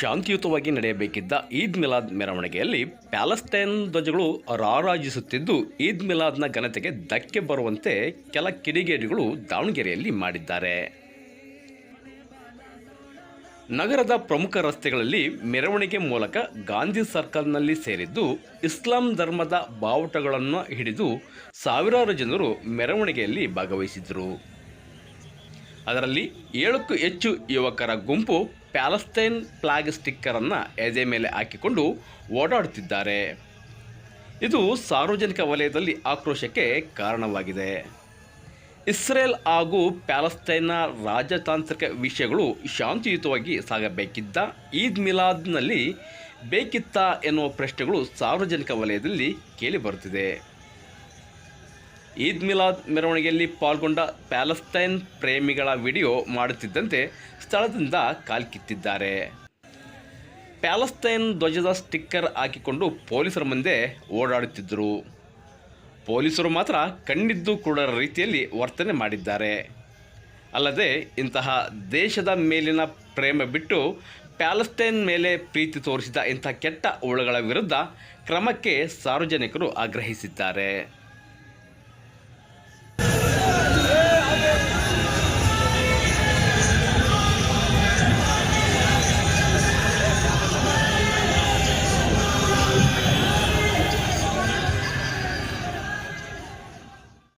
ಶಾಂತಿಯುತವಾಗಿ ನಡೆಯಬೇಕಿದ್ದ ಈದ್ ಮಿಲಾದ್ ಮೆರವಣಿಗೆಯಲ್ಲಿ ಪ್ಯಾಲೆಸ್ಟೈನ್ ಧ್ವಜಗಳು ರಾರಾಜಿಸುತ್ತಿದ್ದು, ಈದ್ ಮಿಲಾದ್ನ ಘನತೆಗೆ ಧಕ್ಕೆ ಬರುವಂತೆ ಕೆಲ ಕಿಡಿಗೇಡಿಗಳು ದಾವಣಗೆರೆಯಲ್ಲಿ ಮಾಡಿದ್ದಾರೆ. ನಗರದ ಪ್ರಮುಖ ರಸ್ತೆಗಳಲ್ಲಿ ಮೆರವಣಿಗೆ ಮೂಲಕ ಗಾಂಧಿ ಸರ್ಕಲ್ನಲ್ಲಿ ಸೇರಿದ್ದು, ಇಸ್ಲಾಂ ಧರ್ಮದ ಬಾವುಟಗಳನ್ನು ಹಿಡಿದು ಸಾವಿರಾರು ಜನರು ಮೆರವಣಿಗೆಯಲ್ಲಿ ಭಾಗವಹಿಸಿದರು ಅದರಲ್ಲಿ ಏಳಕ್ಕೂ ಹೆಚ್ಚು ಯುವಕರ ಗುಂಪು ಪ್ಯಾಲಸ್ತೈನ್ ಫ್ಲಾಗ್ ಸ್ಟಿಕ್ಕರನ್ನು ಎದೆ ಮೇಲೆ ಹಾಕಿಕೊಂಡು ಓಡಾಡುತ್ತಿದ್ದಾರೆ. ಇದು ಸಾರ್ವಜನಿಕ ವಲಯದಲ್ಲಿ ಆಕ್ರೋಶಕ್ಕೆ ಕಾರಣವಾಗಿದೆ. ಇಸ್ರೇಲ್ ಹಾಗೂ ಪ್ಯಾಲಸ್ತೈನ್ನ ರಾಜತಾಂತ್ರಿಕ ವಿಷಯಗಳು ಶಾಂತಿಯುತವಾಗಿ ಸಾಗಬೇಕಿದ್ದ ಈದ್ ಮಿಲಾದ್ನಲ್ಲಿ ಬೇಕಿತ್ತ ಎನ್ನುವ ಪ್ರಶ್ನೆಗಳು ಸಾರ್ವಜನಿಕ ವಲಯದಲ್ಲಿ ಕೇಳಿಬರುತ್ತಿದೆ ಈದ್ ಮಿಲಾದ್ ಮೆರವಣಿಗೆಯಲ್ಲಿ ಪಾಲ್ಗೊಂಡ ಪ್ಯಾಲೆಸ್ತೈನ್ ಪ್ರೇಮಿಗಳ ವಿಡಿಯೋ ಮಾಡುತ್ತಿದ್ದಂತೆ ಸ್ಥಳದಿಂದ ಕಾಲ್ಕಿತ್ತಿದ್ದಾರೆ ಪ್ಯಾಲೆಸ್ತೈನ್ ಧ್ವಜದ ಸ್ಟಿಕ್ಕರ್ ಹಾಕಿಕೊಂಡು ಪೊಲೀಸರ ಮುಂದೆ ಓಡಾಡುತ್ತಿದ್ದರು. ಪೊಲೀಸರು ಮಾತ್ರ ಕಣ್ಣಿದ್ದು ಕೂಡ ರೀತಿಯಲ್ಲಿ ವರ್ತನೆ ಮಾಡಿದ್ದಾರೆ. ಅಲ್ಲದೆ ಇಂತಹ ದೇಶದ ಮೇಲಿನ ಪ್ರೇಮ ಬಿಟ್ಟು ಪ್ಯಾಲೆಸ್ತೈನ್ ಮೇಲೆ ಪ್ರೀತಿ ತೋರಿಸಿದ ಇಂಥ ಕೆಟ್ಟ ಉಳುಗಳ ವಿರುದ್ಧ ಕ್ರಮಕ್ಕೆ ಸಾರ್ವಜನಿಕರು ಆಗ್ರಹಿಸಿದ್ದಾರೆ.